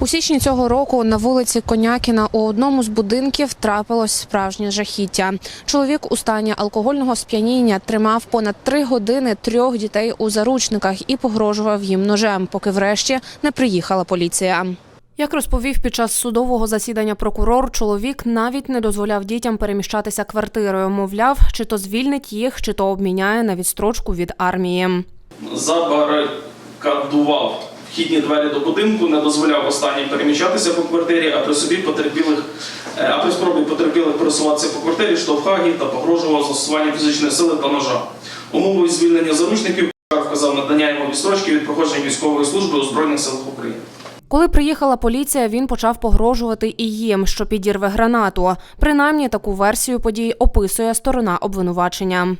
У січні цього року на вулиці Конякіна у одному з будинків трапилось справжнє жахіття. Чоловік у стані алкогольного сп'яніння тримав понад три години трьох дітей у заручниках і погрожував їм ножем, поки врешті не приїхала поліція. Як розповів під час судового засідання прокурор, чоловік навіть не дозволяв дітям переміщатися квартирою. Мовляв, чи то звільнить їх, чи то обміняє на відстрочку від армії. забарикадував вхідні двері до будинку, не дозволяв останнім переміщатися по квартирі, а при собі потерпілих, е, а при спробі потерпілих пересуватися по квартирі, штовхав їх та погрожував застосуванням фізичної сили та ножа. Умовою звільнення заручників вказав надання йому відстрочки від проходження військової служби у Збройних силах України. Коли приїхала поліція, він почав погрожувати і їм, що підірве гранату. Принаймні таку версію подій описує сторона обвинувачення.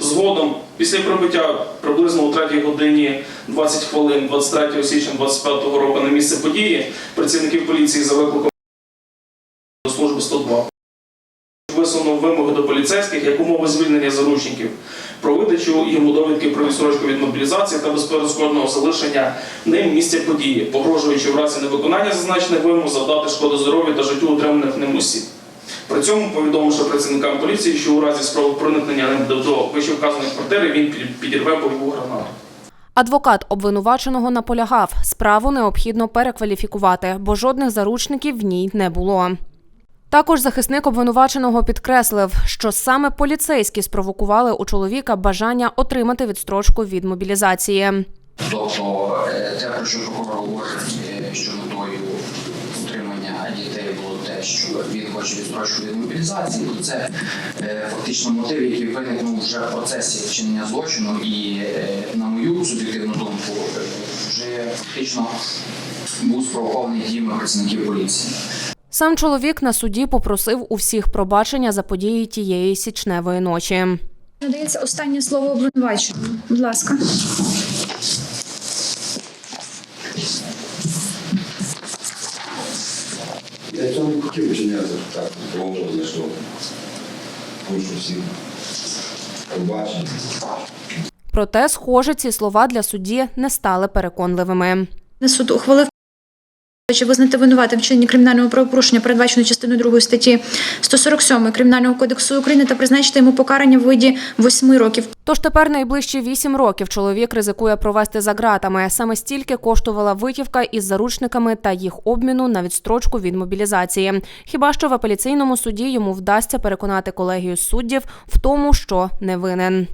Згодом, після прибуття приблизно у 3 годині 20 хвилин 23 січня 25 року на місце події, працівників поліції за викликом до служби 102 висунув вимоги до поліцейських як умови звільнення заручників про видачу йому довідки про відстрочку від мобілізації та безперешкодного залишення ним місця події, погрожуючи в разі невиконання зазначених вимог завдати шкоду здоров'ю та життю утриманих ним осіб. При цьому повідомивши працівникам поліції, що у разі спроби проникнення до- вищевказаної квартири він підірве бойову гранату. Адвокат обвинуваченого наполягав, справу необхідно перекваліфікувати, бо жодних заручників в ній не було. Також захисник обвинуваченого підкреслив, що саме поліцейські спровокували у чоловіка бажання отримати відстрочку від мобілізації. Тобто те, про що прокурор говорить, е, що метою утримання дітей було те, що він хоче відстрочку від мобілізації, то це е, фактично мотив, який виникнув вже в процесі вчинення злочину, і е, на мою суб'єктивну думку, вже фактично був спровокований діями працівників поліції. Сам чоловік на суді попросив у всіх пробачення за події тієї січневої ночі. Надається останнє слово обвинуваченому. Будь ласка. Я цього не хотів вчиняти так, довго зайшло. Хочу всіх побачити. Проте, схоже, ці слова для судді не стали переконливими. Суд ухвалив чи визнати винуватим вчиненні кримінального правопорушення, передбаченого частиною 2 статті 147 Кримінального кодексу України та призначити йому покарання в виді 8 років Тож тепер найближчі вісім років чоловік ризикує провести за ґратами. Саме стільки коштувала витівка із заручниками та їх обміну на відстрочку від мобілізації. Хіба що в апеляційному суді йому вдасться переконати колегію суддів в тому, що не винен.